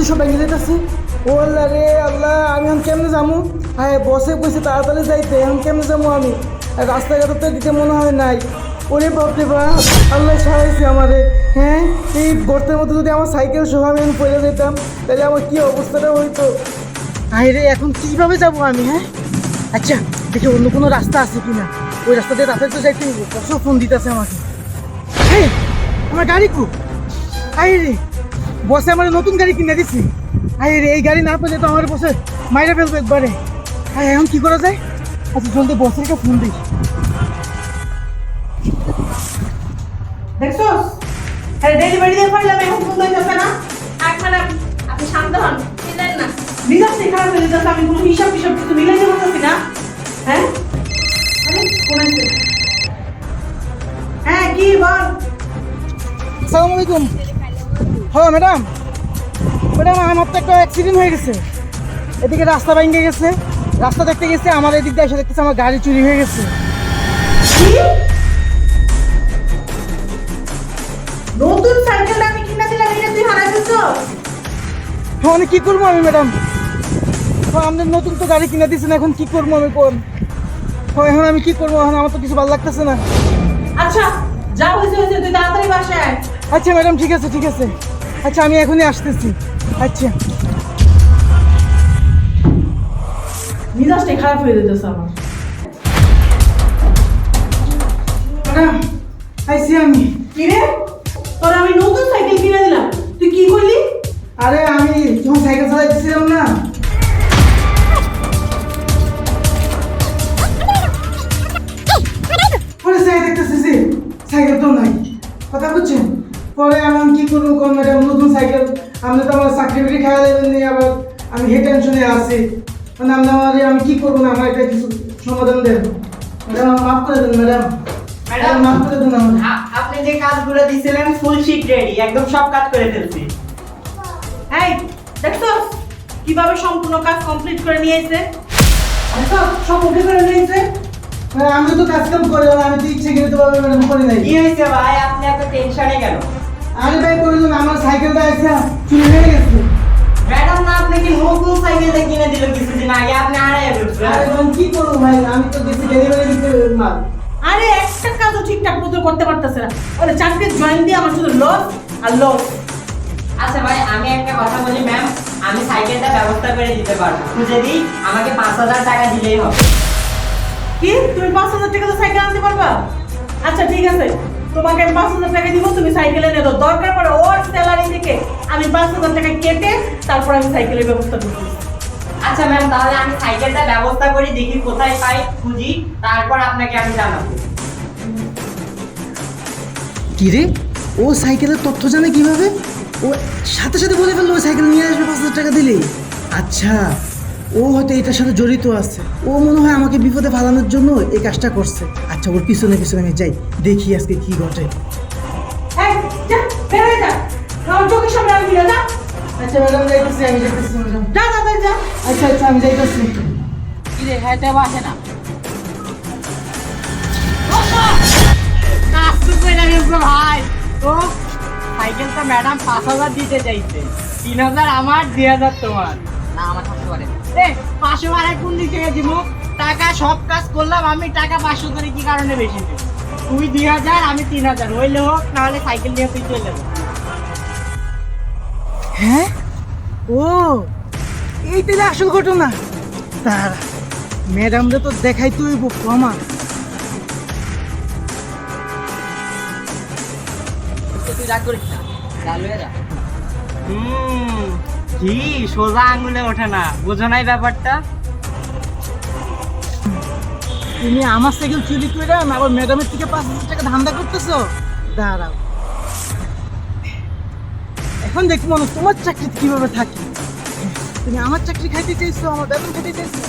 যে সব ভেঙে যেতেছে ও রে আল্লাহ আমি এখন কেমনে যাব হ্যাঁ বসে বসে তাড়াতাড়ি যাইতে এখন কেমনে যাব আমি? রাস্তাঘাটে তো দিতে মনে হয় নাই। ওরে বাপরে বাপ আল্লাহ সাহায্য আমারে। হ্যাঁ এই গর্তের মধ্যে যদি আমার সাইকেল সহ আমি এখন পড়ে যেতাম তাহলে আমার কি অবস্থাটা হইতো? আরে এখন কীভাবে যাব আমি হ্যাঁ? আচ্ছা দেখি অন্য কোনো রাস্তা আছে কিনা। ওই রাস্তা দিয়ে তাড়াতাড়ি তো যাইতে কত ফোন দিতেছে আমাকে। এই, আমার গাড়ি কু? আই রে বসে আমার নতুন গাড়ি কিনে দিছি। আই রে এই গাড়ি না পেলে তো আমার বসে মাইরা ফেলব একবারে। হ্যাঁ এখন কি করা যায়? আচ্ছা জলদি বসের একটা ফোন দিই দেখছোস? হ্যাঁ ডেলিভারি দিয়ে পাইলাম এখন ফোন দিতেছে না। থাক ম্যাডাম আপনি শান্ত হন চিনেন না। মিজাজ খারাপ হয়ে যেতেছে আমি কোনো হিসাব হিসাব কিছু মিলাইতে পারতেছি না। হ্যাঁ? আরে ফোন আসছে। হ্যাঁ কি বল? আসসালামু আলাইকুম। হ্যাঁ ম্যাডাম। ম্যাডাম আমার তো একটা অ্যাক্সিডেন্ট হয়ে গেছে। এদিকে রাস্তা ভেঙে গেছে। রাস্তা দেখতে গেছে আমার এদিক দিয়ে এসে দেখতেছে আমার গাড়ি চুরি হয়ে গেছে। নতুন সাইকেল আমি কিনা দিলাম এটা তুই হারাই ফেলছো? হ্যাঁ আমি কি করব আমি ম্যাডাম? হ্যাঁ আমাদের নতুন তো গাড়ি কিনে দিয়েছেন এখন কি করব আমি কোন? হ্যাঁ এখন আমি কি করব? এখন আমার তো কিছু ভালো লাগতেছে না। আচ্ছা যা হয়েছে হয়েছে তুই তাড়াতাড়ি বাসায় আচ্ছা ম্যাডাম ঠিক আছে ঠিক আছে। আচ্ছা আমি এখনই আসতেছি। আচ্ছা। মিজাজটাই খারাপ হয়ে যেতেছে আমার। আইসি আমি। কি রে? তোর আমি নতুন সাইকেল কিনে দিলাম। তুই কি করলি? আরে আমি যখন সাইকেল না। পরে সাইকেল দেখতেছি সাইকেল তো নাই। কথা বুঝছেন? পরে আমি করব কোন ম্যাডাম নতুন সাইকেল আপনি তো আমার চাকরি বাকরি দেবেন নি আবার আমি হে টেনশনে আছি। মানে আপনি আমার আমি কি করব না আমার একটা কিছু সমাধান দেন। ম্যাডাম মাফ করে দেন ম্যাডাম। ম্যাডাম মাফ করে দেন আমার আপনি যে কাজগুলো দিছিলেন ফুল শিট রেডি একদম সব কাজ করে ফেলছি। এই দেখছস কীভাবে সম্পূর্ণ কাজ কমপ্লিট করে নিয়ে এসে সব ওকে করে নিয়েছে। ম্যাডাম, আমি তো কাজ কাম করি আমি তো ইচ্ছে করে তো করি নাই। কি হয়েছে ভাই? আপনি এত টেনশনে কেন? আরে ভাই কইলেন আমার সাইকেলটা এসে চুরি হয়ে গেছে। ম্যাডাম না আপনাকে নতুন সাইকেলটা কিনে দিল কিছুদিন আগে। আপনি আরে কি করব ভাই? আমি তো দেখি ডেলিভারি দিতে মাল। আরে একটা কাজও ঠিকঠাক মতো করতে পারতেছে না। চাকরি জয়েন দিয়ে আমার শুধু লস আর লস আচ্ছা ভাই আমি একটা কথা বলি ম্যাম আমি সাইকেলটা ব্যবস্থা করে দিতে পারব। খুঁজে দিই আমাকে পাঁচ হাজার টাকা দিলেই হবে। কি? তুমি পাঁচ হাজার টাকা সাইকেল আনতে পারবা? আচ্ছা ঠিক আছে। তোমাকে আমি পাঁচ হাজার টাকা দিব তুমি সাইকেলে এনে দাও দরকার পড়ে ওর স্যালারি থেকে আমি পাঁচ হাজার টাকা কেটে তারপর আমি সাইকেলের ব্যবস্থা করব আচ্ছা ম্যাম তাহলে আমি সাইকেলটা ব্যবস্থা করি দেখি কোথায় পাই খুঁজি তারপর আপনাকে আমি জানাব। কি রে? ও সাইকেলের তথ্য জানে কীভাবে? ও সাথে সাথে বলে ফেলল ওই সাইকেল নিয়ে আসবে পাঁচ হাজার টাকা দিলে আচ্ছা। ও হয়তো এটার সাথে জড়িত আছে। ও মনে হয় আমাকে বিপদে ফালানোর জন্য এই কাজটা করছে। আচ্ছা ওর পিছনে পিছনে আমি যাই। দেখি আজকে কি ঘটে। এই যা আচ্ছা ম্যাডাম যাইতেছি আমি যাইতেছি ম্যাডাম। যা যা আচ্ছা আচ্ছা আমি যাইতেছি। বাসে। না ভাই। তো সাইকেলটা ম্যাডাম পাঁচ হাজার দিতে চাইছে। তিন হাজার আমার দুই হাজার তোমার। না আমার করে এ পাঁচশো আর কোন দিক থেকে দিব টাকা সব কাজ করলাম আমি টাকা পাঁচশো করে কি কারণে বেশি দেব? তুই দুই হাজার আমি তিন হাজার। হইলে হোক নাহলে সাইকেল নিয়ে তুই চলে যাব। হ্যাঁ? ও এই তাহলে আসল ঘটনা। তার ম্যাডামরে তো দেখাই তুই প্রমাণ তুই রাগ করিস না। হুম। কি, সোজা আঙ্গুলে ওঠে না। বোঝো নাই ব্যাপারটা? তুমি আমার সাইকেল চুরি করে আবার ম্যাডামের থেকে পাঁচ হাজার টাকা ধান্দা করতেছো? দাঁড়াও। এখন দেখি মনে, তোমার চাকরি কীভাবে থাকে? তুমি আমার চাকরি খাইতে চাইছো, আমার বেতন খাইতে চাইছো?